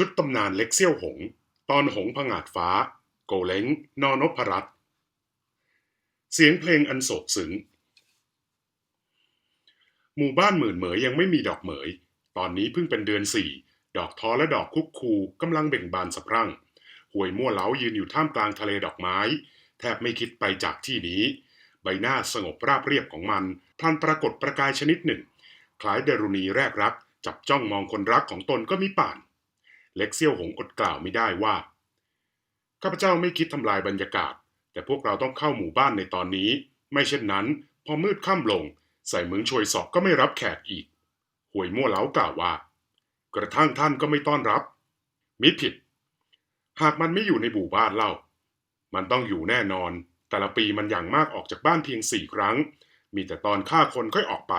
ชุดตำนานเล็กเซี่ยวหง ตอนหงผงาดฟ้า โกเล้ง นอนพรัตน์เสียงเพลงอันโศกซึ้งหมู่บ้านหมื่นเหมยยังไม่มีดอกเหมย ตอนนี้เพิ่งเป็นเดือนสี่ดอกท้อและดอกคุกคูกำลังเบ่งบานสะพรั่งห่วยมั่วเหลายืนอยู่ท่ามกลางทะเลดอกไม้ แทบไม่คิดไปจากที่นี้ ใบหน้าสงบราบเรียบของมันพลันปรากฏประกายชนิดหนึ่ง คล้ายเดรุณีแรกรัก จับจ้องมองคนรักของตนก็มิป่าน เล็กเซี่ยวหงอดกล่าวไม่ได้ว่า ข้าพเจ้าไม่คิดทำลายบรรยากาศ แต่พวกเราต้องเข้าหมู่บ้านในตอนนี้ ไม่เช่นนั้น พอมืดค่ำลง ใส่เหมืองชวยสอบก็ไม่รับแขกอีกห่วยมั่วเหลากล่าวว่า กระทั่งท่านก็ไม่ต้อนรับ มิผิด หากมันไม่อยู่ในหมู่บ้านเล่า มันต้องอยู่แน่นอน แต่ละปีมันอย่างมากออกจากบ้านเพียงสี่ครั้ง มีแต่ตอนฆ่าคนค่อยออกไป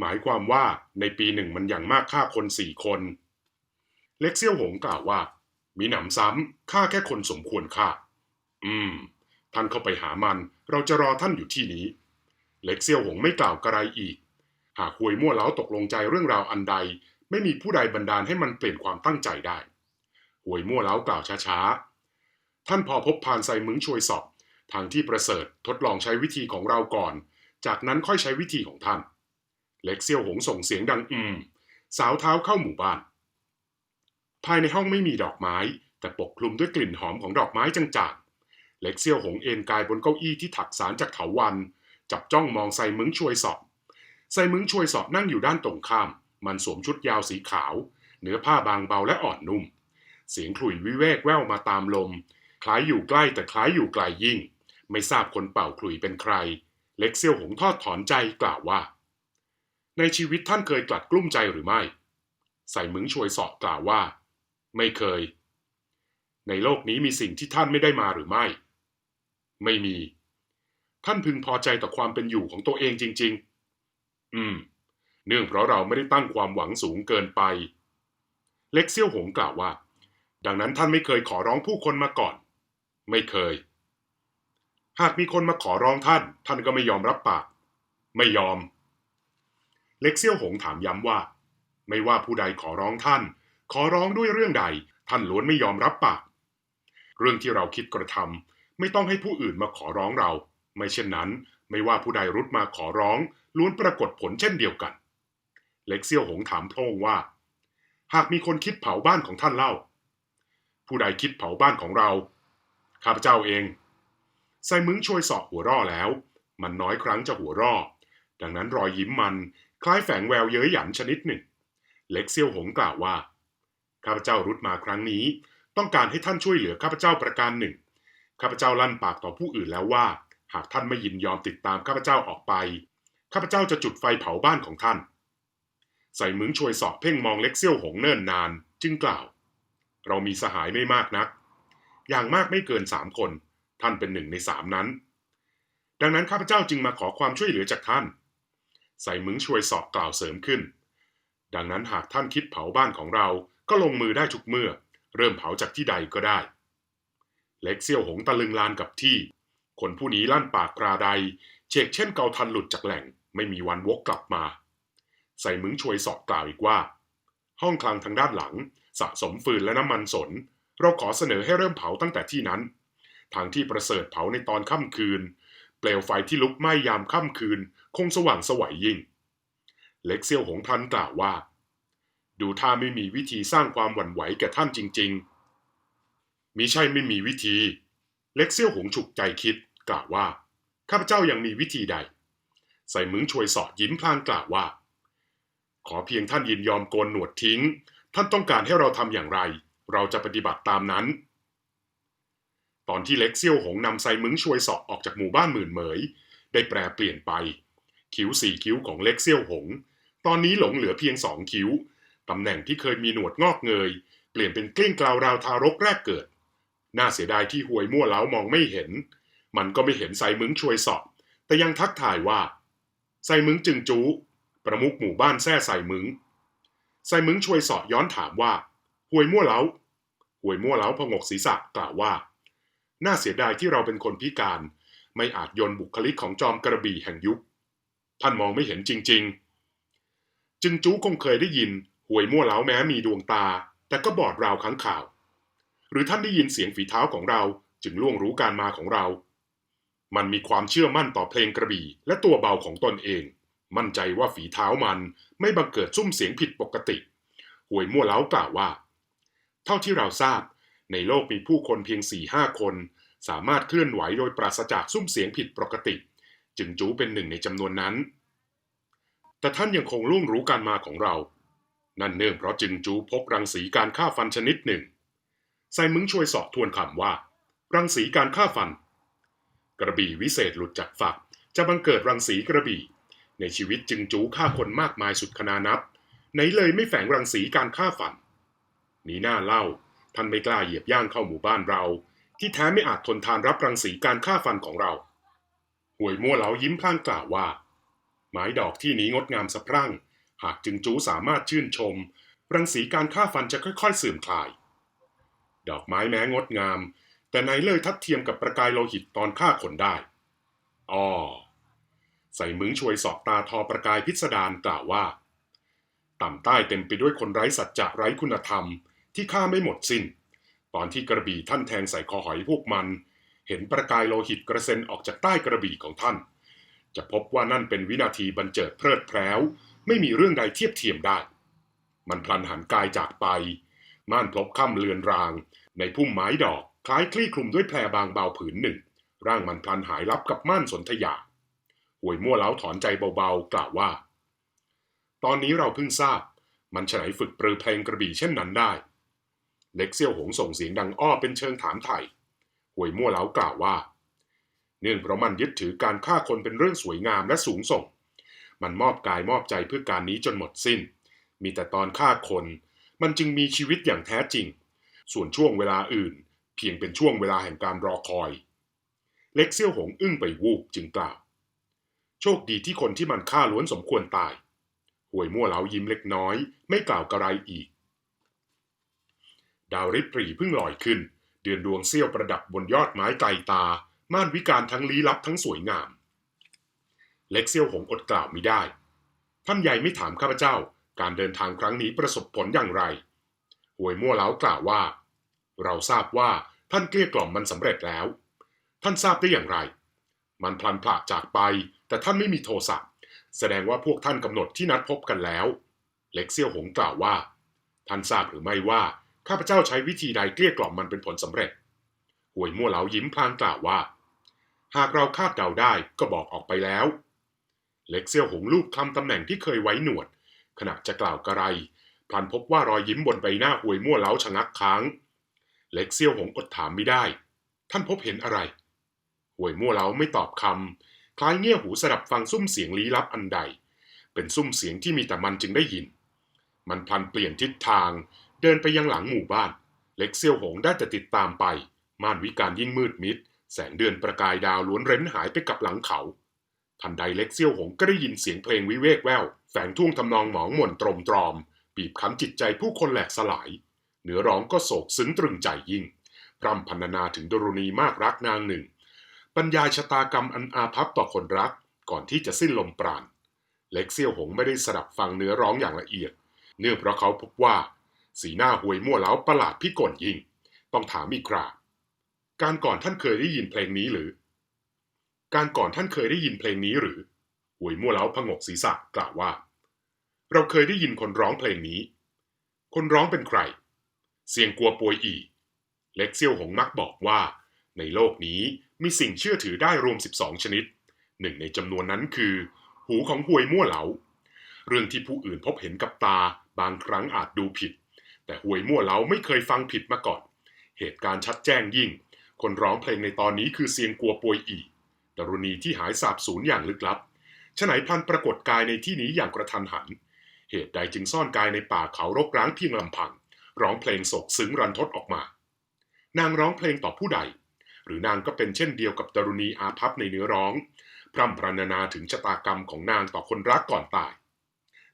หมายความว่าในปีหนึ่งมันอย่างมากฆ่าคนสี่คน เล็กเซี่ยวหงกล่าวว่า มีหนำซ้ำฆ่าแค่คนสมควรฆ่า อืม ท่านเข้าไปหามัน เราจะรอท่านอยู่ที่นี้ เล็กเซี่ยวหงไม่กล่าวกระไรอีก หากหวยมั่วเล้าตกลงใจเรื่องราวอันใด ไม่มีผู้ใดบันดาลให้มันเปลี่ยนความตั้งใจได้หวยมั่วเล้ากล่าวช้าๆ ท่านพอพบพานไซมึงช่วยสอบ ทางที่ประเสริฐทดลองใช้วิธีของเราก่อน จากนั้นค่อยใช้วิธีของท่าน เล็กเซี่ยวหงส่งเสียงดังอืม สาวเท้าเข้าหมู่บ้าน ภายในห้องไม่มีดอกไม้ แต่ปกคลุมด้วยกลิ่นหอมของดอกไม้จางๆ เล็กเซียวหงเอนกายบนเก้าอี้ที่ถักสารจากเถาวัน จับจ้องมองไซมึงช่วยสอบไซมึงช่วยสอบนั่งอยู่ด้านตรงข้าม มันสวมชุดยาวสีขาว เนื้อผ้าบางเบาและอ่อนนุ่ม เสียงขลุ่ยวิเวกแว่วมาตามลม คล้ายอยู่ใกล้แต่คล้ายอยู่ไกลยิ่ง ไม่ทราบคนเป่าขลุ่ยเป็นใคร เล็กเซียวหงทอดถอนใจกล่าวว่า ในชีวิตท่านเคยกลัดกลุ้มใจหรือไม่ ใส่มึงช่วยสอบกล่าวว่า ไม่เคย ในโลกนี้มีสิ่งที่ท่านไม่ได้มาหรือไม่ ไม่มี ท่านพึงพอใจต่อความเป็นอยู่ของตัวเองจริง ๆ อืม เนื่องเพราะเราไม่ได้ตั้งความหวังสูงเกินไป เล็กเซี่ยวหงกล่าวว่า ดังนั้นท่านไม่เคยขอร้องผู้คนมาก่อน ไม่เคย หากมีคนมาขอร้องท่าน ท่านก็ไม่ยอมรับปาก ไม่ยอม เล็กเซี่ยวหงถามย้ำว่า ไม่ว่าผู้ใดขอร้องท่าน ขอร้องด้วยเรื่องใด ท่านล้วนไม่ยอมรับปากเรื่องที่เราคิดกระทำไม่ต้องให้ผู้อื่นมาขอร้องเรา ไม่เช่นนั้น ไม่ว่าผู้ใดรุดมาขอร้อง ล้วนปรากฏผลเช่นเดียวกัน เล็กเซี่ยวหงถามโพร่งว่า หากมีคนคิดเผาบ้านของท่านเล่า ผู้ใดคิดเผาบ้านของเราข้าพเจ้าเองไซมึงช่วยสอบหัวร่อแล้ว มันน้อยครั้งจะหัวร่อ ดังนั้นรอยยิ้มมันคล้ายแฝงแววเย้ยหยันชนิดหนึ่ง เล็กเซี่ยวหงกล่าวว่า ข้าพเจ้ารุดมาครั้งนี้ ต้องการให้ท่านช่วยเหลือข้าพเจ้าประการหนึ่ง ข้าพเจ้าลั่นปากต่อผู้อื่นแล้วว่า หากท่านไม่ยินยอมติดตามข้าพเจ้าออกไป ข้าพเจ้าจะจุดไฟเผาบ้านของท่าน ใส่มึงช่วยสอบเพ่งมองเล็กเซี่ยวหงเนิ่นนาน จึงกล่าว เรามีสหายไม่มากนัก อย่างมากไม่เกินสามคน ท่านเป็นหนึ่งในสามนั้น ดังนั้นข้าพเจ้าจึงมาขอความช่วยเหลือจากท่าน ใส่มึงช่วยสอบกล่าวเสริมขึ้น ดังนั้นหากท่านคิดเผาบ้านของเรา ก็ลงมือได้ทุกเมื่อ เริ่มเผาจากที่ใดก็ได้ เล็กเซี่ยวหงตะลึงลานกับที่ คนผู้นี้ลั่นปากคราใดเชกเช่นเกาทันหลุดจากแหล่ง ไม่มีวันวกกลับมา ใส่มึงช่วยสอบกล่าวอีกว่า ห้องคลังทางด้านหลัง สะสมฟืนและน้ำมันสน เราขอเสนอให้เริ่มเผาตั้งแต่ที่นั้น ทางที่ประเสริฐเผาในตอนค่ำคืน เปลวไฟที่ลุกไหม้ยามค่ำคืน คงสว่างสวัยยิ่ง เล็กเซียวหงทันกล่าวว่า ดูท่าไม่มีวิธีสร้างความหวั่นไหวแก่ท่านจริง ๆ มิใช่ไม่มีวิธี เล็กเซียวหงฉุกใจคิด กล่าวว่า ข้าพเจ้ายังมีวิธีใด ใส่มึงช่วยสอดยิ้มพลางกล่าวว่า ขอเพียงท่านยินยอมโกนหนวดทิ้ง ท่านต้องการให้เราทำอย่างไร เราจะปฏิบัติตามนั้น ตอนที่เล็กเซี่ยวหงนำไซมึงช่วยสอบออกจากหมู่บ้านหมื่นเหมย ได้แปรเปลี่ยนไป คิ้วสี่คิ้วของเล็กเซี่ยวหง ตอนนี้หลงเหลือเพียงสองคิ้ว ตำแหน่งที่เคยมีหนวดงอกเงย เปลี่ยนเป็นกลิ้งกลาวราวทารกแรกเกิด น่าเสียดายที่หวยมั่วเล้ามองไม่เห็น มันก็ไม่เห็นไซมึงช่วยสอบ แต่ยังทักทายว่าไซมึงจึงจูประมุขหมู่บ้านแซ่ไซมึงไซมึงช่วยสอบย้อนถามว่าหวยมั่วเล้าหวยมั่วเล้าพงกศีรษะกล่าวว่า น่าเสียดายที่เราเป็นคนพิการ ไม่อาจยนบุคลิกของจอมกระบี่แห่งยุค ท่านมองไม่เห็นจริง ๆ จึงจู้คงเคยได้ยิน หวยมั่วเล้าแม้มีดวงตา แต่ก็บอดราวค้างข่าว หรือท่านได้ยินเสียงฝีเท้าของเราจึงล่วงรู้การมาของเรา มันมีความเชื่อมั่นต่อเพลงกระบี่ และตัวเบาของตนเอง มั่นใจว่าฝีเท้ามันไม่บังเกิดซุ้มเสียงผิดปกติ หวยมั่วเล้ากล่าวว่า เท่าที่เราทราบ ในโลกมีผู้คนเพียงสี่ห้าคน สามารถเคลื่อนไหวโดยปราศจากซุ้มเสียงผิดปกติ จึงจูเป็นหนึ่งในจำนวนนั้น แต่ท่านยังคงล่วงรู้การมาของเรา นั่นเนื่องเพราะจึงจูพบรังสีการฆ่าฟันชนิดหนึ่ง ไซมึงช่วยสอบทวนคำว่า รังสีการฆ่าฟัน กระบี่วิเศษหลุดจากฝัก จะบังเกิดรังสีกระบี่ ในชีวิตจึงจูฆ่าคนมากมายสุดขนานับไหนเลยไม่แฝงรังสีการฆ่าฟัน มีหน้าเล่า ท่านไม่กล้าเหยียบย่างเข้าหมู่บ้านเรา ที่แท้ไม่อาจทนทานรับรังสีการฆ่าฟันของเราห่วยมั่วเหลายิ้มพลางกล่าวว่าไม้ดอกที่นี้งดงามสะพรั่ง หากจึงจูสามารถชื่นชม รังสีการฆ่าฟันจะค่อยๆเสื่อมคลาย ดอกไม้แม้งดงาม แต่ไหนเลยทัดเทียมกับประกายโลหิตตอนฆ่าคนได้อ๋อใส่มึงช่วยสอบตาทอประกายพิสดารกล่าวว่า ต่ำใต้เต็มไปด้วยคนไร้สัจจะไร้คุณธรรม ที่ฆ่าไม่หมดสิน้น ตอนที่กระบี่ท่านแทงใส่คอหอยพวกมัน เห็นประกายโลหิตกระเซ็นออกจากใต้กระบี่ของท่าน จะพบว่านั่นเป็นวินาทีบันเจิดเพลิดเพล้ว ไม่มีเรื่องใดเทียบเทียมได้ มันพลันหันกายจากไป ม่านพลบค่ำเลือนราง ในพุ่มไม้ดอก คล้ายคลี่คลุมด้วยแพรบางเบาผืนหนึ่ง ร่างมันพลันหายลับกับม่านสนธยาหวยมั่วเล้าถอนใจเบาๆ กล่าวว่า ตอนนี้เราเพิ่งทราบ มันฉไหนฝึกปรือเพลงกระบี่เช่นนั้นได้ เล็กเซี่ยวหงส่งเสียงดังอ้อเป็นเชิงถามไถ่หวยมั่วเล้ากล่าวว่า เนื่องเพราะมันยึดถือการฆ่าคนเป็นเรื่องสวยงามและสูงส่ง มันมอบกายมอบใจเพื่อการนี้จนหมดสิ้น มีแต่ตอนฆ่าคน มันจึงมีชีวิตอย่างแท้จริง ส่วนช่วงเวลาอื่น เพียงเป็นช่วงเวลาแห่งการรอคอย เล็กเซี่ยวหงอึ้งไปวูบจึงกล่าว โชคดีที่คนที่มันฆ่าล้วนสมควรตายห่วยมั่วเหลายิ้มเล็กน้อย ไม่กล่าวกระไรอีก ดาวริปรีเพิ่งลอยขึ้น เดือนดวงเสี้ยวประดับบนยอดไม้ไกลตา ม่านวิการทั้งลี้ลับทั้งสวยงาม เล็กเซี่ยวหงอดกล่าวไม่ได้ ท่านใหญ่ไม่ถามข้าพเจ้า การเดินทางครั้งนี้ประสบผลอย่างไรหวยมั่วเล้ากล่าวว่า เราทราบว่าท่านเกลี้ยกล่อมมันสำเร็จแล้ว ท่านทราบได้อย่างไร มันพลันพลาดจากไป แต่ท่านไม่มีโทรศัพท์แสดงว่าพวกท่านกำหนดที่นัดพบกันแล้ว เล็กเซี่ยวหงกล่าวว่า ท่านทราบหรือไม่ว่าข้าพเจ้าใช้วิธีใดเกลี้ยกล่อมมันเป็นผลสำเร็จหวยมั่วเหลายิ้มพลางกล่าวว่า หากเราคาดเดาได้ก็บอกออกไปแล้ว เล็กเซี่ยวหงลูกคลำตำแหน่งที่เคยไว้หนวด ขณะจะกล่าวกระไรพลันพบว่ารอยยิ้มบนใบหน้าหวยมั่วเล้าชะงักค้าง เล็กเซี่ยวหงอดถามไม่ได้ ท่านพบเห็นอะไรหวยมั่วเล้าไม่ตอบคำคล้ายเงี่ยหูสดับฟังซุ้มเสียงลี้ลับอันใด เป็นซุ้มเสียงที่มีแต่มันจึงได้ยิน มันพลันเปลี่ยนทิศทางเดินไปยังหลังหมู่บ้าน เล็กเซี่ยวหงได้แต่ติดตามไป ม่านวิการยิ่งมืดมิด แสงเดือนประกายดาวล้วนเร้นหายไปกับหลังเขา ทันใดเล็กเซี่ยวหงก็ได้ยินเสียงเพลงวิเวกแววแฝงท่วงทำนองหมองหม่นตรมตรอม บีบคั้นจิตใจผู้คนแหลกสลาย เนื้อร้องก็โศกซึ้งตรึงใจยิ่งพร่ำพรรณนาถึงดรณีมากรักนางหนึ่งบรรยายชะตากรรมอันอาภัพต่อคนรักก่อนที่จะสิ้นลมปราณเล็กเซี่ยวหงไม่ได้สดับฟังเนื้อร้องอย่างละเอียด เนื่องเพราะเขาพบว่า สีหน้าห่วยมั่วเล้าประหลาดพิกลยิ่ง ต้องถามอีกคราการก่อนท่านเคยได้ยินเพลงนี้หรือ การก่อนท่านเคยได้ยินเพลงนี้หรือห่วยมั่วเล้าพงกศีรษะกล่าวว่า เราเคยได้ยินคนร้องเพลงนี้ คนร้องเป็นใคร เสียงกัวปวยอี เล็กเซี่ยวหงมักบอกว่า ในโลกนี้มีสิ่งเชื่อถือได้รวม 12 ชนิด หนึ่งในจำนวนนั้นคือ หูของห่วยมั่วเหลา เรื่องที่ผู้อื่นพบเห็นกับตาบางครั้งอาจดูผิด แต่ห่วยมั่วเหลาไม่เคยฟังผิดมาก่อน เหตุการณ์ชัดแจ้งยิ่ง คนร้องเพลงในตอนนี้คือเซียงกัวปวยอี ดารุณีที่หายสาบสูญอย่างลึกลับฉไหนพลันปรากฏกายในที่นี้อย่างกระทันหัน เหตุใดจึงซ่อนกายในป่าเขารกร้างเพียงลำพัง ร้องเพลงโศกซึ้งรันทดออกมา นางร้องเพลงต่อผู้ใด หรือนางก็เป็นเช่นเดียวกับดารุณีอาภัพในเนื้อร้อง พร่ำพรรณนาถึงชะตากรรมของนางต่อคนรักก่อนตาย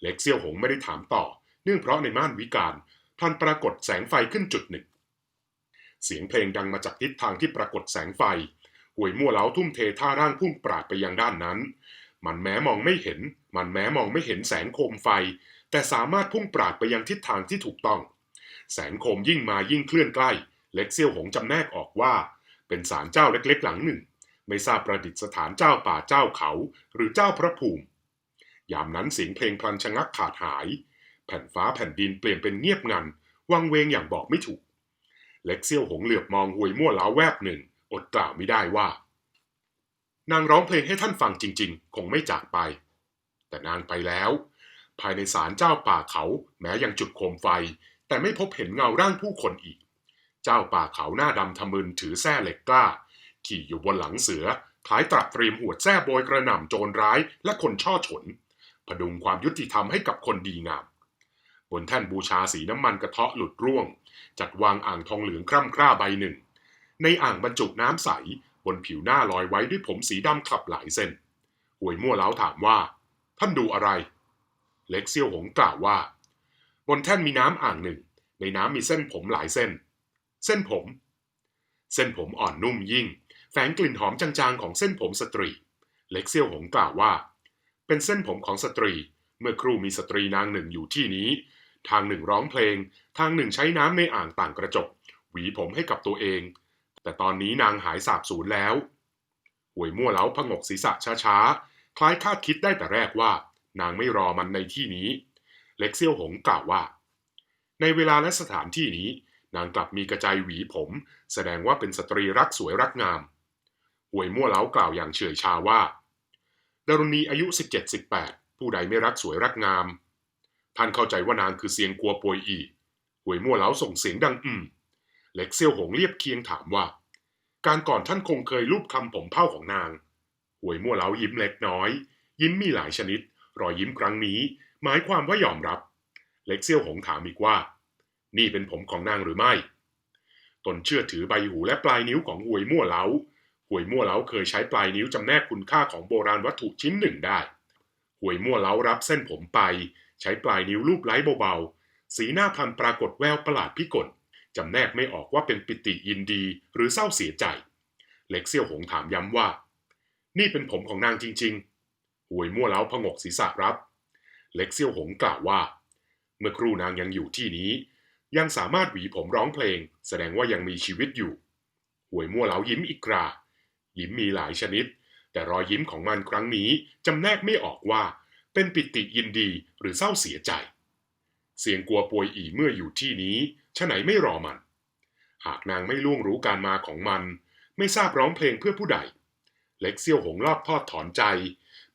เล็กเซี่ยวหงไม่ได้ถามต่อ เนื่องเพราะในม่านวิการพลันปรากฏแสงไฟขึ้นจุดหนึ่ง เสียงเพลงดังมาจากทิศทางที่ปรากฏแสงไฟ ห่วยมั่วเล้าทุ่มเทท่าร่างพุ่งปราดไปยังด้านนั้น มันแม้มองไม่เห็น มันแม้มองไม่เห็นแสงโคมไฟ แต่สามารถพุ่งปราดไปยังทิศทางที่ถูกต้อง แสงโคมยิ่งมายิ่งเคลื่อนใกล้ เล็กเซี่ยวหงจำแนกออกว่า เป็นศาลเจ้าเล็กๆ หลังหนึ่ง ไม่ทราบประดิษฐานเจ้าป่าเจ้าเขา หรือเจ้าพระภูมิ ยามนั้นเสียงเพลงพลันชะงักขาดหาย แผ่นฟ้าแผ่นดินเปลี่ยนเป็นเงียบงัน วังเวงอย่างบอกไม่ถูก เล็กเซี่ยวหงเหลือบมองหวยมั่วเล้าแวบหนึ่ง อดกล่าวไม่ได้ว่า นางร้องเพลงให้ท่านฟังจริง ๆ คงไม่จากไป แต่นางไปแล้ว ภายในศาลเจ้าป่าเขาแม้ยังจุดโคมไฟ แต่ไม่พบเห็นเงาร่างผู้คนอีก เจ้าป่าเขาหน้าดำทะมึนถือแส้เหล็กกล้า ขี่อยู่บนหลังเสือคล้ายตรัสเตรียมหวดแส้โบยกระหน่ำโจรร้ายและคนช่อฉนพดุงความยุติธรรมให้กับคนดีงาม บนแท่นบูชาสีน้ำมันกระเทาะหลุดร่วง จัดวางอ่างทองเหลืองคร่ำคร่าใบหนึ่ง ในอ่างบรรจุน้ำใส บนผิวหน้าลอยไว้ด้วยผมสีดำคลับหลายเส้นหวยมั่วเล้าถามว่า ท่านดูอะไร เล็กเซี่ยวหงกล่าวว่า บนแท่นมีน้ำอ่างหนึ่ง ในน้ำมีเส้นผมหลายเส้น เส้นผม เส้นผมอ่อนนุ่มยิ่ง แฝงกลิ่นหอมจางๆของเส้นผมสตรี เล็กเซี่ยวหงกล่าวว่า เป็นเส้นผมของสตรี เมื่อครู่มีสตรีนางหนึ่งอยู่ที่นี้ ทางหนึ่งร้องเพลง ทางหนึ่งใช้น้ำในอ่างต่างกระจก หวีผมให้กับตัวเอง แต่ตอนนี้นางหายสาบสูญแล้ว หวยมั่วเล้าพงกศีรษะช้าๆ คล้ายคาดคิดได้แต่แรกว่า นางไม่รอมันในที่นี้ เล็กเซี่ยวหงกล่าวว่า ในเวลาและสถานที่นี้ นางกลับมีกระจายหวีผม แสดงว่าเป็นสตรีรักสวยรักงาม หวยมั่วเล้ากล่าวอย่างเฉื่อยชาว่าดารณีอายุ 17-18 ผู้ใดไม่รักสวยรักงาม ท่านเข้าใจว่านางคือเซียงกัวปวยอีหวยมั่วเล้าส่งเสียงดังอืม เล็กเซี่ยวหงเรียบเคียงถามว่า การก่อนท่านคงเคยรูปคำผมเผ้าของนางหวยมั่วเล้ายิ้มเล็กน้อย ยิ้มมีหลายชนิด รอยยิ้มครั้งนี้ หมายความว่ายอมรับ เล็กเซี่ยวหงถามอีกว่า นี่เป็นผมของนางหรือไม่ ตนเชื่อถือใบหูและปลายนิ้วของหวยมั่วเล้าหวยมั่วเล้าเคยใช้ปลายนิ้วจำแนกคุณค่าของโบราณวัตถุชิ้นหนึ่งได้หวยมั่วเล้ารับเส้นผมไป ใช้ปลายนิ้วลูบไล้เบาๆ สีหน้าพันปรากฏแววประหลาดพิกล จำแนกไม่ออกว่าเป็นปิติยินดีหรือเศร้าเสียใจ เล็กเซี่ยวหงถามย้ำว่า นี่เป็นผมของนางจริงๆหวยมั่วเล้าพงกศีรษะรับ เล็กเซี่ยวหงกล่าวว่า เมื่อครู่นางยังอยู่ที่นี้ ยังสามารถหวีผมร้องเพลง แสดงว่ายังมีชีวิตอยู่หวยมั่วเล้ายิ้มอีกครายิ้มมีหลายชนิด แต่รอยยิ้มของมันครั้งนี้จำแนกไม่ออกว่า เป็นปิติยินดีหรือเศร้าเสียใจ เสียงกลัวปวยอีเมื่ออยู่ที่นี้ ฉะไหนไม่รอมัน หากนางไม่ล่วงรู้การมาของมัน ไม่ทราบร้องเพลงเพื่อผู้ใด เล็กเซี่ยวหงลอบทอดถอนใจ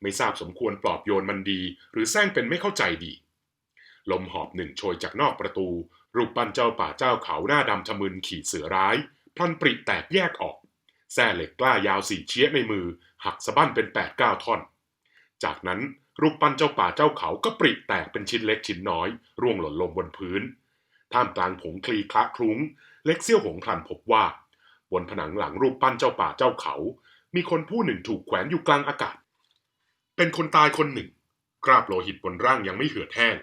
ไม่ทราบสมควรปลอบโยนมันดี หรือแซงเป็นไม่เข้าใจดี ลมหอบหนึ่งโชยจากนอกประตู รูปปั้นเจ้าป่าเจ้าเขาหน้าดำทะมึนขี่เสือร้ายพลันปริแตกแยกออกแส้เหล็กกล้ายาวสี่เชี้ยในมือ หักสะบั้นเป็นแปดเก้าท่อน จากนั้นรูปปั้นเจ้าป่าเจ้าเขาก็ปริแตกเป็นชิ้นเล็กชิ้นน้อย ร่วงหล่นลงบนพื้น ท่ามกลางผงคลีคละคลุ้ง เล็กเซี่ยวหงพลันพบว่า บนผนังหลังรูปปั้นเจ้าป่าเจ้าเขา มีคนผู้หนึ่งถูกแขวนอยู่กลางอากาศ เป็นคนตายคนหนึ่ง กราบโลหิตบนร่างยังไม่เหือดแห้ง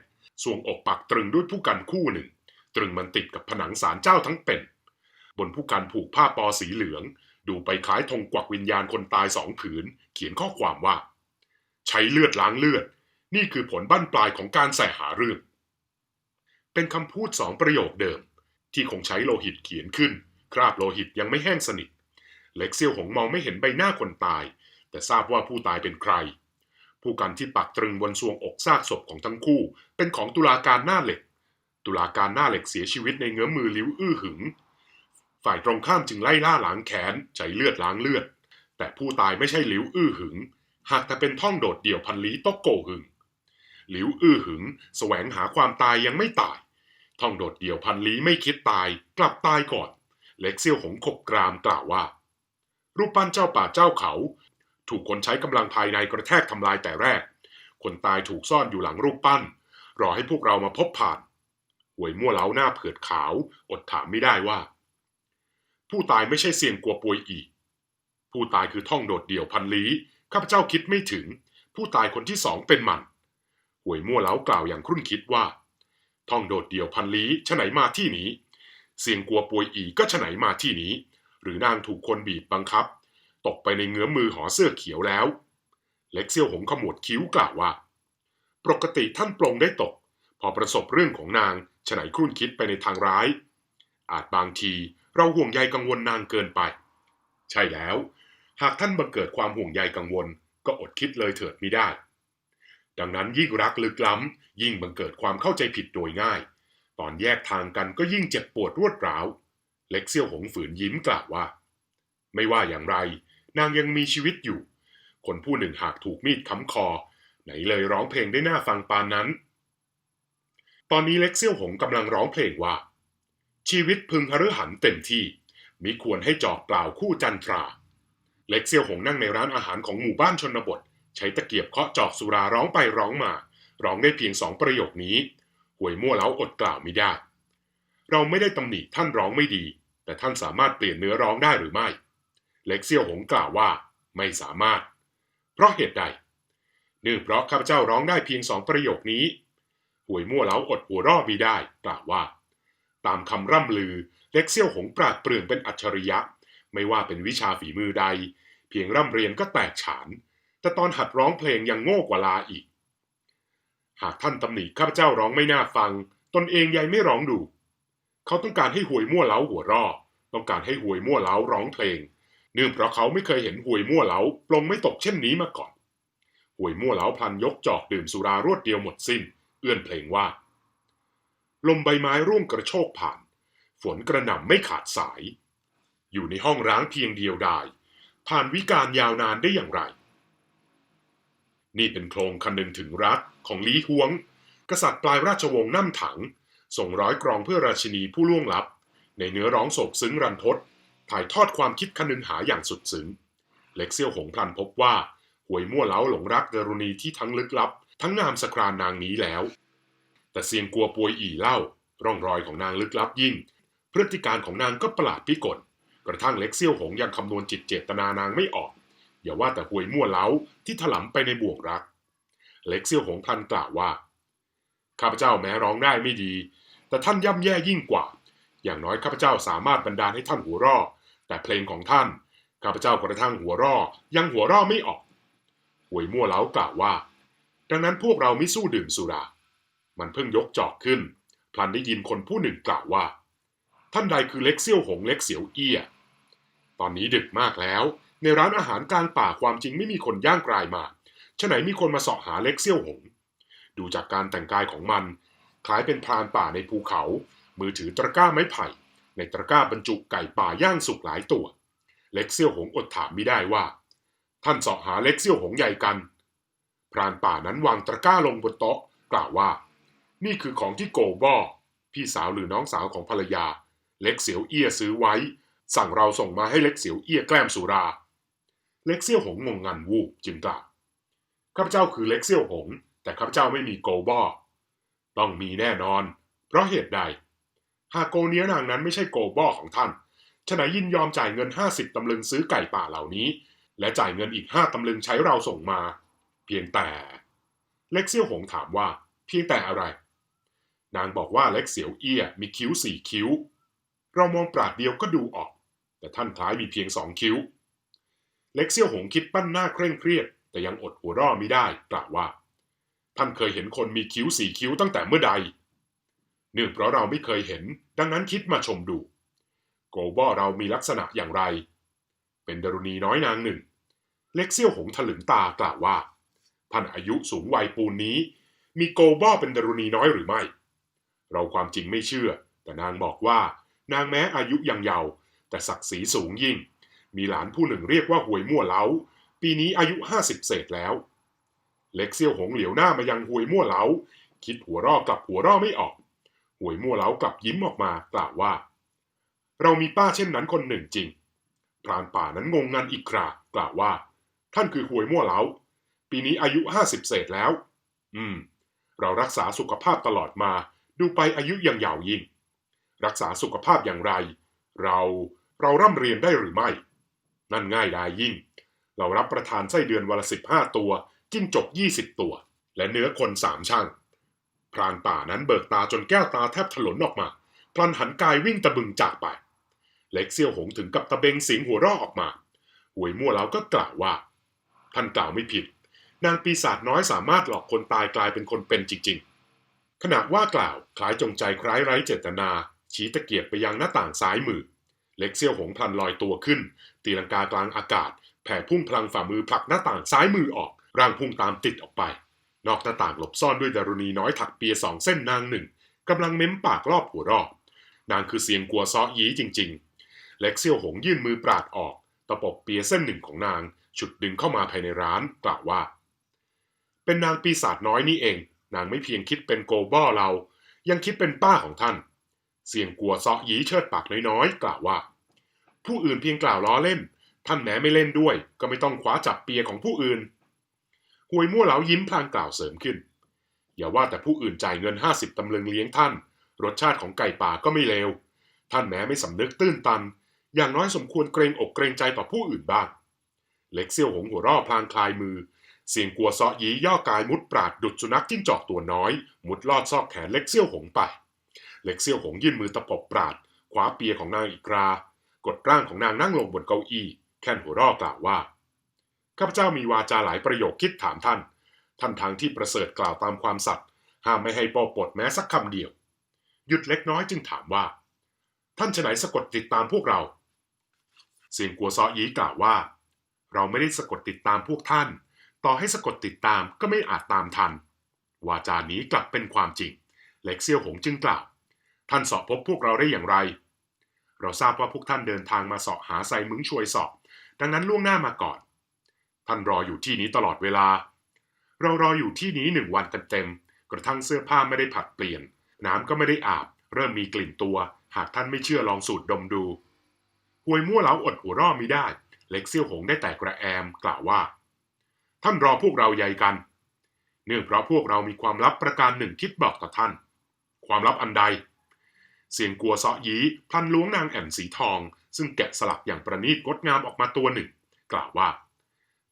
สวงอกปักตรึงด้วยผู้กันคู่หนึ่ง ตรึงมันติดกับผนังศาลเจ้าทั้งเป็น บนผู้กันผูกผ้าปอสีเหลือง ดูไปคล้ายธงกวักวิญญาณคนตายสองผืน เขียนข้อความว่า ใช้เลือดล้างเลือด นี่คือผลบั้นปลายของการแสหาเรื่อง เป็นคำพูดสองประโยคเดิม ที่คงใช้โลหิตเขียนขึ้น คราบโลหิตยังไม่แห้งสนิท เล็กเซียวหงมองไม่เห็นใบหน้าคนตาย แต่ทราบว่าผู้ตายเป็นใคร ผู้กันที่ปักตรึงบนซวงอกซากศพของทั้งคู่ เป็นของตุลาการหน้าเหล็ก ตุลาการหน้าเหล็กเสียชีวิตในเงื้อมือลิ้วอื้อหึง ฝ่ายตรงข้ามจึงไล่ล่าล้างแขนใช้เลือดล้างเลือด แต่ผู้ตายไม่ใช่หลิวอื้อหึง หากแต่เป็นท่องโดดเดี่ยวพันลี้ตกโกหึงหลิวอื้อหึงแสวงหาความตายยังไม่ตาย ท่องโดดเดี่ยวพันลี้ไม่คิดตายกลับตายก่อน เล็กเซี่ยวหงขบกรามกล่าวว่า รูปปั้นเจ้าป่าเจ้าเขา ถูกคนใช้กำลังภายในกระแทกทำลายแต่แรก คนตายถูกซ่อนอยู่หลังรูปปั้น รอให้พวกเรามาพบผ่านหวยมั่วเล้าหน้าเผือดขาว อดถามไม่ได้ว่า ผู้ตายไม่ใช่เซียนกัวปวยอีผู้ตายคือท่องโดดเดี่ยวพันลี้ข้าพเจ้าคิดไม่ถึง ผู้ตายคนที่สองเป็นมันหวยมั่วเล้ากล่าวอย่างครุ่นคิดว่า ท่องโดดเดี่ยวพันลี้ฉไหนมาที่นี้ เสียงกลัวปวยอีก็ฉไหนมาที่นี้ หรือนางถูกคนบีบบังคับ ตกไปในเงื้อมมือหอเสื้อเขียวแล้ว เล็กเซี่ยวหงขมวดคิ้วกล่าวว่า ปกติท่านปลงได้ตก พอประสบเรื่องของนางฉไหนครุ่นคิดไปในทางร้าย อาจบางทีเราห่วงใยกังวลนางเกินไป ใช่แล้ว หากท่านบังเกิดความห่วงใยกังวล ก็อดคิดเลยเถิดมิได้ ดังนั้นยิ่งรักลึกล้ำ ยิ่งบังเกิดความเข้าใจผิดโดยง่าย ตอนแยกทางกันก็ยิ่งเจ็บปวดรวดร้าว เล็กเซี่ยวหงฝืนยิ้มกล่าวว่า ไม่ว่าอย่างไร นางยังมีชีวิตอยู่ คนผู้หนึ่งหากถูกมีดค้ำคอ ไหนเลยร้องเพลงได้น่าฟังปานนั้น ตอนนี้เล็กเซี่ยวหงกำลังร้องเพลงว่า ชีวิตพึงหฤหันเต็มที่มิควรให้จอกเปล่าคู่จันทรา เล็กเซี่ยวหงนั่งในร้านอาหารของหมู่บ้านชนบท ใช้ตะเกียบเคาะจอกสุราร้องไปร้องมา ร้องได้เพียงสองประโยคนี้ หวยมั่วเล้าอดกล่าวไม่ได้ เราไม่ได้ตำหนิท่านร้องไม่ดี แต่ท่านสามารถเปลี่ยนเนื้อร้องได้หรือไม่ เล็กเซี่ยวหงกล่าวว่า ไม่สามารถ เพราะเหตุใดเนื่องเพราะข้าพเจ้าร้องได้เพียงสองประโยคนี้ หวยมั่วเล้าอดหัวเรอมีได้ กล่าวว่า ตามคำร่ำลือ เล็กเซี่ยวหงปราดเปรื่องเป็นอัจฉริยะ ไม่ว่าเป็นวิชาฝีมือใด เพียงร่ำเรียนก็แตกฉาน แต่ตอนหัดร้องเพลงยังโง่กว่าลาอีก หากท่านตำหนิข้าพเจ้าร้องไม่น่าฟัง ตนเองยังไม่ร้องดู เขาต้องการให้หวยมั่วเล้าหัวรอต้องการให้หวยมั่วเล้าร้องเพลง เนื่องเพราะเขาไม่เคยเห็นหวยมั่วเล้าปลงไม่ตกเช่นนี้มาก่อนหวยมั่วเล้าพลันยกจอกดื่มสุรารวดเดียวหมดสิ้น เอื้อนเพลงว่า ลมใบไม้ร่วงกระโชกผ่าน ฝนกระหน่ำไม่ขาดสาย อยู่ในห้องร้างเพียงเดียวดายผ่านวิการยาวนานได้อย่างไร นี่เป็นโครงคำนึงถึงรักของลีฮวง กษัตริย์ปลายราชวงศ์น้ำถัง ส่งร้อยกรองเพื่อราชินีผู้ล่วงลับ ในเนื้อร้องโศกซึ้งรันทดถ่ายทอดความคิดคนึงหาอย่างสุดซึ้ง เล็กเซี่ยวหงพลันพบว่าหวยมั่วเล้าหลงรักเดรุณีที่ทั้งลึกลับ ทั้งงามสครานนางนี้แล้ว แต่เสียงกลัวปวยอีเล่า ร่องรอยของนางลึกลับยิ่ง พฤติการของนางก็ประหลาดพิกลกระทั่งเล็กเซี่ยวหงยังคำนวณจิตเจตนานางไม่ออก อย่าว่าแต่หวยมั่วเล้าที่ถลำไปในบ่วงรัก เล็กเซี่ยวหงพลันกล่าวว่า ข้าพเจ้าแม้ร้องได้ไม่ดี แต่ท่านย่ำแย่ยิ่งกว่า อย่างน้อยข้าพเจ้าสามารถบรรดาลให้ท่านหัวราะแต่เพลงของท่านข้าพเจ้ากระทั่งหัวราะยังหัวราะไม่ออกหวยมั่วเล้ากล่าวว่า ดังนั้นพวกเราไม่สู้ดื่มสุรา มันเพิ่งยกจอกขึ้น พลันได้ยินคนผู้หนึ่งกล่าวว่า ท่านใดคือเล็กเซี่ยวหงเล็กเสียวเอี้ย ตอนนี้ดึกมากแล้ว ในร้านอาหารกลางป่าความจริงไม่มีคนย่างกลายมาฉะไหนมีคนมาเสาะหาเล็กเซี่ยวหง ดูจากการแต่งกายของมัน คล้ายเป็นพรานป่าในภูเขา มือถือตะกร้าไม้ไผ่ ในตะกร้าบรรจุไก่ป่าย่างสุกหลายตัว เล็กเซี่ยวหงอดถามไม่ได้ว่า ท่านเสาะหาเล็กเซี่ยวหงใหญ่กัน พรานป่านั้นวางตะกร้าลงบนโต๊ะ กล่าวว่า นี่คือของที่โกบอพี่สาวหรือน้องสาวของภรรยา เล็กเสียวเอี้ยซื้อไว้ สั่งเราส่งมาให้เล็กเสียวเอี้ยแกล้มสุรา เล็กเซี่ยวหงงงงันวูบจึงกล่าวข้าพเจ้าคือเล็กเซี่ยวหง แต่ข้าพเจ้าไม่มีโกบอต้องมีแน่นอน เพราะเหตุใด หากโกเนียนางนั้นไม่ใช่โกบอของท่านฉะไหนยินยอมจ่ายเงิน 50ตำลึงซื้อไก่ป่าเหล่านี้ และจ่ายเงินอีกห้าตำลึงใช้เราส่งมา เพียงแต่ เล็กเซี่ยวหงถามว่า เพียงแต่อะไร นางบอกว่าเล็กเสียวเอี้ยมีคิ้วสี่คิ้ว เรามองปราดเดียวก็ดูออก แต่ท่านคล้ายมีเพียงสองคิ้ว เล็กเซี่ยวหงคิดปั้นหน้าเคร่งเครียด แต่ยังอดหัวร่อไม่ได้กล่าวว่า ท่านเคยเห็นคนมีคิ้วสี่คิ้วตั้งแต่เมื่อใดเนื่องเพราะเราไม่เคยเห็น ดังนั้นคิดมาชมดู โกบอเรามีลักษณะอย่างไร เป็นดารุณีน้อยนางหนึ่ง เล็กเซี่ยวหงถลึงตากล่าวว่า ท่านอายุสูงวัยปูนนี้ มีโกบอเป็นดารุณีน้อยหรือไม่ เราความจริงไม่เชื่อ แต่นางบอกว่า นางแม้อายุยังเยาว์แต่ศักดิ์ศรีสูงยิ่ง มีหลานผู้หนึ่งเรียกว่าหวยมั่วเล้า ปีนี้อายุห้าสิบเศษแล้ว เล็กเซี่ยวหงเหลียวหน้ามายังหวยมั่วเล้า คิดหัวรอกลับหัวรอไม่ออก หวยมั่วเล้ากลับยิ้มออกมากล่าวว่า เรามีป้าเช่นนั้นคนหนึ่งจริง พรานป่านั้นงงงันอีกครากล่าวว่า ท่านคือหวยมั่วเล้า ปีนี้อายุห้าสิบเศษแล้ว อืม เรารักษาสุขภาพตลอดมา ดูไปอายุยังยาวยิ่ง รักษาสุขภาพอย่างไร เราเราร่ำเรียนได้หรือไม่ นั่นง่ายดายยิ่ง เรารับประทานไส้เดือนวันละสิบห้าตัว จิ้งจกยี่สิบตัว และเนื้อคนสามช่าง พรานป่านั้นเบิกตาจนแก้วตาแทบถลนออกมา พลันหันกายวิ่งตะบึงจากไป เล็กเซี่ยวหงถึงกับตะเบงเสียงหัวราะออกมาหวยมั่วแล้วก็กล่าวว่า ท่านกล่าวไม่ผิด นางปีศาจน้อยสามารถหลอกคนตายกลายเป็นคนเป็นจริง ๆ ขณะว่ากล่าวคล้ายจงใจคล้ายไร้เจตนา ชี้ตะเกียบไปยังหน้าต่างซ้ายมือ เล็กเซี่ยวหงพลันลอยตัวขึ้น ตีลังกากลางอากาศ แผ่พุ่งพลังฝ่ามือผลักหน้าต่างซ้ายมือออก ร่างพุ่งตามติดออกไป นอกหน้าต่างหลบซ่อนด้วยดารุณีน้อยถักเปียสองเส้นนางหนึ่งกำลังเม้มปากรอบหัวรอบ นางคือเสียงกัวซ้อยี้จริง ๆ เล็กเซี่ยวหงยื่นมือปราดออก ตะปบเปียเส้นหนึ่งของนาง ฉุดดึงเข้ามาภายในร้านกล่าวว่า เป็นนางปีศาจน้อยนี่เอง นางไม่เพียงคิดเป็นโกบ้อเรา ยังคิดเป็นป้าของท่าน เสียงกัวซาะยีเชิดปากน้อยๆกล่าวว่า ผู้อื่นเพียงกล่าวล้อเล่น ท่านแม้ไม่เล่นด้วย ก็ไม่ต้องคว้าจับเปียของผู้อื่นหวยมั่วเหลายิ้มพลางกล่าวเสริมขึ้น อย่าว่าแต่ผู้อื่นจ่ายเงินห้าสิบตำลึงเลี้ยงท่าน รสชาติของไก่ป่าก็ไม่เลว ท่านแม้ไม่สำนึกตื้นตัน อย่างน้อยสมควรเกรงอกเกรงใจต่อผู้อื่นบ้าง เล็กเซี่ยวหงหัวร่อพลางคลายมือ เสียงกัวซาะยีย่อกายมุดปราดดุดสุนัขจิ้งจอกตัวน้อย มุดลอดซอกแขนเล็กเซี่ยวหงไป เล็กเซี่ยวหงยื่นมือตะปบปราดคว้าเปียของนางอีกรา กดร่างของนางนั่งลงบนเก้าอี้ แค่นหัวรอกล่าวว่า ข้าพเจ้ามีวาจาหลายประโยคคิดถามท่าน ท่านทางที่ประเสริฐกล่าวตามความสัตย์ ห้ามไม่ให้ปอปดแม้สักคำเดียว หยุดเล็กน้อยจึงถามว่า ท่านจะไหนสะกดติดตามพวกเรา เสียงกัวซอยีกล่าวว่า เราไม่ได้สะกดติดตามพวกท่าน ต่อให้สะกดติดตามก็ไม่อาจตามทัน วาจานี้กลับเป็นความจริง เล็กเซี่ยวหงจึงกล่าว ท่านสอบพบพวกเราได้อย่างไร เราทราบว่าพวกท่านเดินทางมาเสาะหาไซมึงช่วยสอบ ดังนั้นล่วงหน้ามาก่อน ท่านรออยู่ที่นี้ตลอดเวลา เรารออยู่ที่นี้หนึ่งวันเต็มๆกระทั่งเสื้อผ้าไม่ได้ผัดเปลี่ยน น้ำก็ไม่ได้อาบ เริ่มมีกลิ่นตัว หากท่านไม่เชื่อลองสูดดมดูหวยมั่วเหลาอดหัวร่อมีได้ เล็กเซี่ยวหงได้แต่กระแอมกล่าวว่า ท่านรอพวกเราใหญ่กัน เนื่องเพราะพวกเรามีความลับประการหนึ่งคิดบอกต่อท่าน ความลับอันใด เสียงกัวเซาะยีพลันล้วงนางแอ่นสีทอง ซึ่งแกะสลักอย่างประณีตงดงามออกมาตัวหนึ่ง กล่าวว่า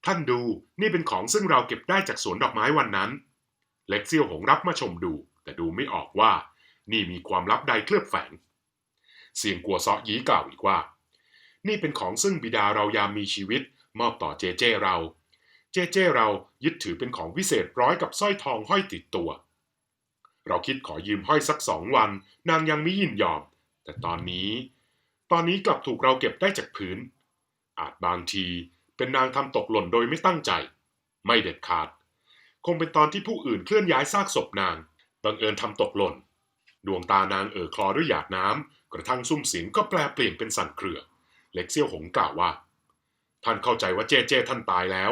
ท่านดูนี่เป็นของซึ่งเราเก็บได้จากสวนดอกไม้วันนั้น เล็กเซี่ยวหงรับมาชมดู แต่ดูไม่ออกว่า นี่มีความลับใดเคลือบแฝง เสียงกัวเซาะยีกล่าวอีกว่า นี่เป็นของซึ่งบิดาเรายามมีชีวิต มอบต่อเจเจเรา เจเจเรายึดถือเป็นของวิเศษร้อยกับสร้อยทองห้อยติดตัว เราคิดขอยืมห้อยสักสองวัน นางยังไม่ยินยอม แต่ตอนนี้ ตอนนี้กลับถูกเราเก็บได้จากพื้น อาจบางทีเป็นนางทำตกหล่นโดยไม่ตั้งใจ ไม่เด็ดขาด คงเป็นตอนที่ผู้อื่นเคลื่อนย้ายซากศพนาง บังเอิญทำตกหล่น ดวงตานางเอ่อคลอด้วยหยาดน้ำกระทั่งซุ้มเสียงก็แปลเปลี่ยนเป็นสั่นเครือ เล็กเซี่ยวหงกล่าวว่า ท่านเข้าใจว่าเจ้เจ้ท่านตายแล้ว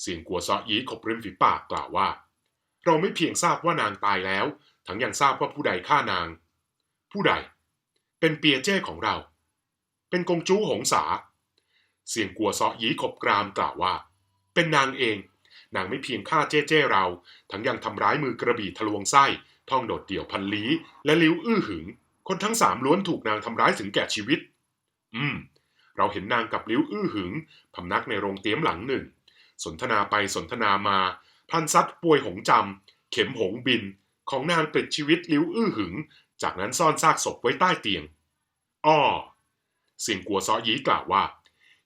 เสียงกัวซอยีขบริมฝีปากกล่าวว่า เราไม่เพียงทราบว่านางตายแล้ว ทั้งยังทราบว่าผู้ใดฆ่านาง ผู้ใด เป็นเปียเจ้ของเรา เป็นกงจู้หงสา เสียงกัวซอยีขบกรามกล่าวว่า เป็นนางเอง นางไม่เพียงฆ่าเจ้เจ้เรา ทั้งยังทำร้ายมือกระบี่ทะลวงไส้ท่องโดดเดี่ยวพันลี้ และลิ้วอื้อหึง คนทั้งสามล้วนถูกนางทำร้ายถึงแก่ชีวิต อืม เราเห็นนางกับลิ้วอื้อหึงพำนักในโรงเตี้ยมหลังหนึ่ง สนทนาไปสนทนามา พันซัดป่วยหงจำเข็มหงบินของนางปลิดชีวิตลิ้วอื้อหึง จากนั้นซ่อนซากศพไว้ใต้เตียง อ้อเสียงกัวซอยีกล่าวว่า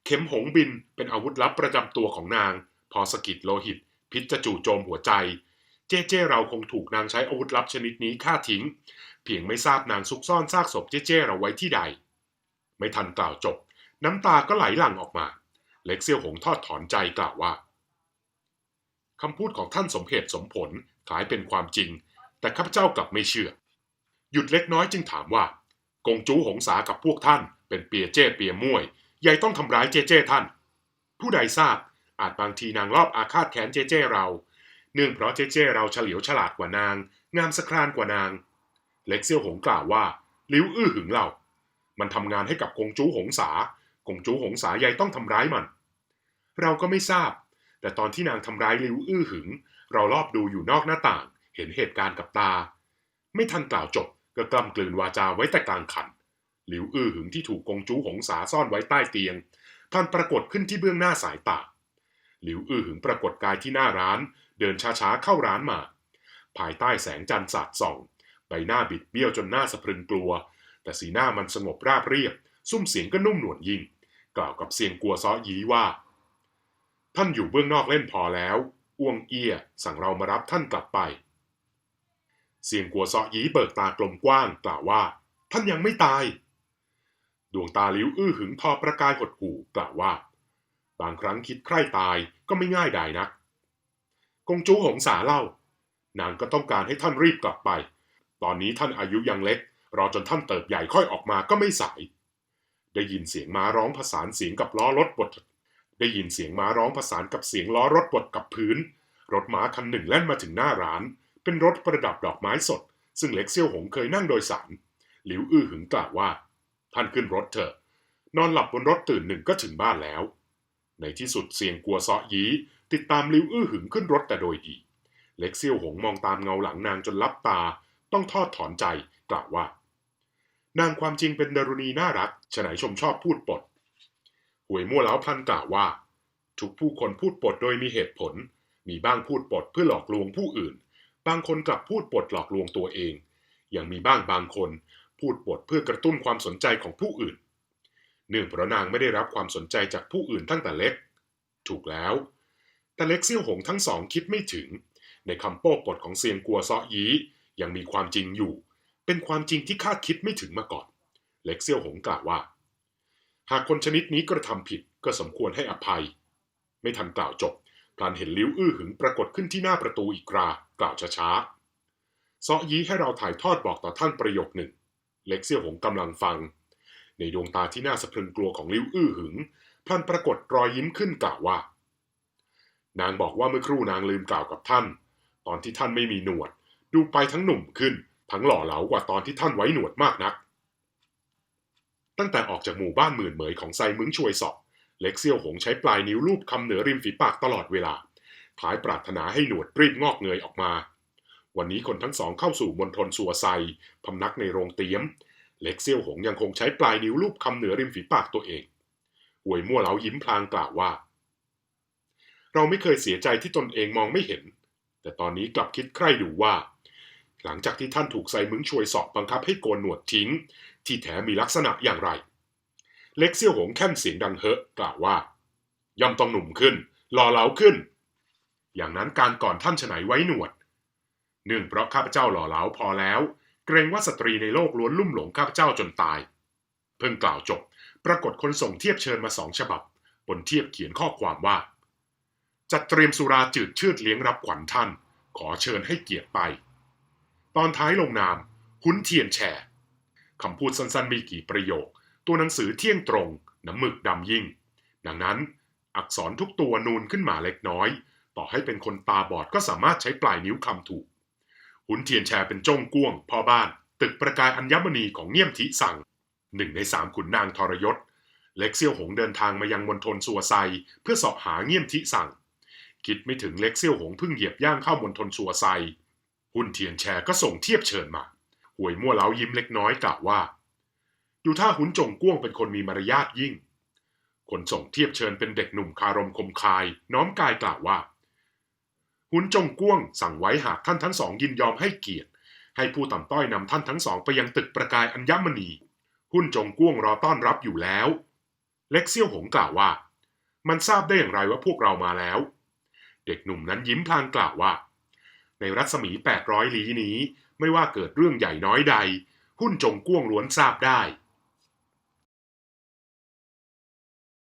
เข็มหงบินเป็นอาวุธลับประจำตัวของนาง พอสกิดโลหิต พิษจะจู่โจมหัวใจ เจ้เจ้เราคงถูกนางใช้อาวุธลับชนิดนี้ฆ่าทิ้ง เพียงไม่ทราบนางซุกซ่อนซากศพเจ้เจ้เราไว้ที่ใด ไม่ทันกล่าวจบ น้ำตาก็ไหลหลั่งออกมา เล็กเซี่ยวหงทอดถอนใจกล่าวว่า คำพูดของท่านสมเหตุสมผลคล้ายเป็นความจริง แต่ข้าพเจ้ากลับไม่เชื่อ หยุดเล็กน้อยจึงถามว่ากงจูหงสากับพวกท่าน เป็นเปียเจ้เปียม่วยใหญ่ต้องทำร้ายเจเจ้ท่าน ผู้ใดทราบอาจบางทีนางรอบอาฆาตแค้นเจเจ้เรา เนื่องเพราะเจเจ้เราเฉลียวฉลาดกว่านาง งามสครานกว่านาง เล็กเซี่ยวหงกล่าวว่า ลิ้วอื้อหึงเรา มันทำงานให้กับกงจูหงสากงจูหงสาใหญ่ต้องทำร้ายมัน เราก็ไม่ทราบ แต่ตอนที่นางทำร้ายลิวอื้อหึง เรารอบดูอยู่นอกหน้าต่าง เห็นเหตุการณ์กับตา ไม่ทันกล่าวจบก็กล้ำกลืนวาจาไว้แต่กลางคันหลิวอื้อหึงที่ถูกกงจูหงสาซ่อนไว้ใต้เตียงพันปรากฏขึ้นที่เบื้องหน้าสายตาหลิวอื้อหึงปรากฏกายที่หน้าร้าน เดินช้าๆเข้าร้านมา ภายใต้แสงจันทร์สาดส่อง ใบหน้าบิดเบี้ยวจนหน้าสะพรึงกลัว แต่สีหน้ามันสงบราบเรียบ ซุ้มเสียงก็นุ่มหนวลยิ่ง กล่าวกับเสียงกลัวซ้อยีว่า ท่านอยู่เบื้องนอกเล่นพอแล้ว อ้วงเอี้ย สั่งเรามารับท่านกลับไป เสียงกัวเซาะยีเบิกตากลมกว้างกล่าวว่า ท่านยังไม่ตาย ดวงตาลิ้วอื้อหึงทอประกายหดหู่กล่าวว่า บางครั้งคิดใคร่ตายก็ไม่ง่ายดายนัก กงจูหงสาเล่า นางก็ต้องการให้ท่านรีบกลับไป ตอนนี้ท่านอายุยังเล็ก รอจนท่านเติบใหญ่ค่อยออกมาก็ไม่สาย ได้ยินเสียงม้าร้องผสานเสียงกับล้อรถบด ได้ยินเสียงม้าร้องผสานกับเสียงล้อรถบดกับพื้น รถม้าคันหนึ่งแล่นมาถึงหน้าร้าน เป็นรถประดับดอกไม้สด ซึ่งเล็กเซี่ยวหงเคยนั่งโดยสาร หลิวอื้อหึงกล่าวว่า ท่านขึ้นรถเถอะ นอนหลับบนรถตื่นหนึ่งก็ถึงบ้านแล้ว ในที่สุดเสียงกัวเซาะยีติดตามลิวอื้อหึงขึ้นรถแต่โดยดี เล็กเซี่ยวหงมองตามเงาหลังนางจนลับตา ต้องทอดถอนใจกล่าวว่า นางความจริงเป็นดารุณีน่ารักฉะไหนชมชอบพูดปด หวยมั่วแล้วพลันกล่าวว่า ทุกผู้คนพูดปดโดยมีเหตุผล มีบ้างพูดปดเพื่อหลอกลวงผู้อื่น บางคนกลับพูดปดหลอกลวงตัวเอง ยังมีบ้างบางคน พูดปดเพื่อกระตุ้นความสนใจของผู้อื่น เนื่องเพราะนางไม่ได้รับความสนใจจากผู้อื่นตั้งแต่เล็ก ถูกแล้ว แต่เล็กเซี่ยวหงทั้งสองคิดไม่ถึง ในคำโป้ปดของเซียงกัวซาะยียังมีความจริงอยู่ เป็นความจริงที่คาดคิดไม่ถึงมาก่อน เล็กเซี่ยวหงกล่าวว่า หากคนชนิดนี้กระทำผิดก็สมควรให้อภัย ไม่ทันกล่าวจบพลันเห็นลิ้วอื้อหึงปรากฏขึ้นที่หน้าประตูอีกครากล่าวช้าๆเซาะยี้ให้เราถ่ายทอดบอกต่อท่านประโยคหนึ่ง เล็กเซี่ยวหงกำลังฟัง ในดวงตาที่น่าสะพรึงกลัวของลิ้วอื้อหึงพลันปรากฏรอยยิ้มขึ้นกล่าวว่า นางบอกว่าเมื่อครู่นางลืมกล่าวกับท่าน ตอนที่ท่านไม่มีหนวด ดูไปทั้งหนุ่มขึ้น ทั้งหล่อเหลากว่าตอนที่ท่านไว้หนวดมากนัก ตั้งแต่ออกจากหมู่บ้านหมื่นเหมยของไซมึงช่วยสอบเล็กเซี่ยวหงใช้ปลายนิ้วลูบคำเหนือริมฝีปากตลอดเวลาคล้ายปรารถนาให้หนวดรีบงอกเงยออกมา วันนี้คนทั้งสองเข้าสู่มณฑลสัวไซพำนักในโรงเตี๊ยม เล็กเซี่ยวหงยังคงใช้ปลายนิ้วลูบคำเหนือริมฝีปากตัวเองหวยมั่วเหลายิ้มพลางกล่าวว่า เราไม่เคยเสียใจที่ตนเองมองไม่เห็น แต่ตอนนี้กลับคิดใคร่ดูว่า หลังจากที่ท่านถูกไซมึงช่วยสอบบังคับให้โกนหนวดทิ้ง ที่แท้มีลักษณะอย่างไร เล็กเซี่ยวหงแค่นเสียงดังเฮอะกล่าวว่า ย่อมต้องหนุ่มขึ้นหล่อเหลาขึ้น อย่างนั้นการก่อนท่านฉไนไว้หนวด เนื่องเพราะข้าพเจ้าหล่อเหลาพอแล้ว เกรงว่าสตรีในโลกล้วนลุ่มหลงข้าพเจ้าจนตาย เพิ่งกล่าวจบ ปรากฏคนส่งเทียบเชิญมาสองฉบับ บนเทียบเขียนข้อความว่า จัดเตรียมสุราจืดชืดเลี้ยงรับขวัญท่าน ขอเชิญให้เกียรติไป ตอนท้ายลงนาม หุนเทียนแฉ คำพูดสั้นๆไม่กี่ประโยค ตัวหนังสือเที่ยงตรงน้ำหมึกดำยิ่ง ดังนั้นอักษรทุกตัวนูนขึ้นมาเล็กน้อย ต่อให้เป็นคนตาบอดก็สามารถใช้ปลายนิ้วคำถูก หุนเทียนแชเป็นจ้งก้วงพ่อบ้าน ตึกประกายอัญมณีของเงี่ยมทิสังหนึ่งในสามขุนนางทรยศ เล็กเซี่ยวหงเดินทางมายังมณฑลสัวไซ เพื่อสาะหาเงี่ยมทิสังคิดไม่ถึงเล็กเซี่ยวหงเพิ่งเหยียบย่างเข้ามณฑลสัวไซ หุนเทียนแชก็ส่งเทียบเชิญมา หวยมั่วเล้ายิ้มเล็กน้อยกล่าวว่า ดูท่าหุนจงก้วงเป็นคนมีมารยาทยิ่ง คนส่งเทียบเชิญเป็นเด็กหนุ่มคารมคมคาย น้อมกายกล่าวว่า หุนจงก้วงสั่งไว้หากท่านทั้งสองยินยอมให้เกียรติ ให้ผู้ต่ำต้อยนำท่านทั้งสองไปยังตึกประกายอัญมณี หุนจงก้วงรอต้อนรับอยู่แล้ว เล็กเซี่ยวหงกล่าวว่า มันทราบได้อย่างไรว่าพวกเรามาแล้ว เด็กหนุ่มนั้นยิ้มพลางกล่าวว่าในรัศมี 800ลี้นี้ ไม่ว่าเกิดเรื่องใหญ่น้อยใด หุ้นจงก้วงล้วนทราบได้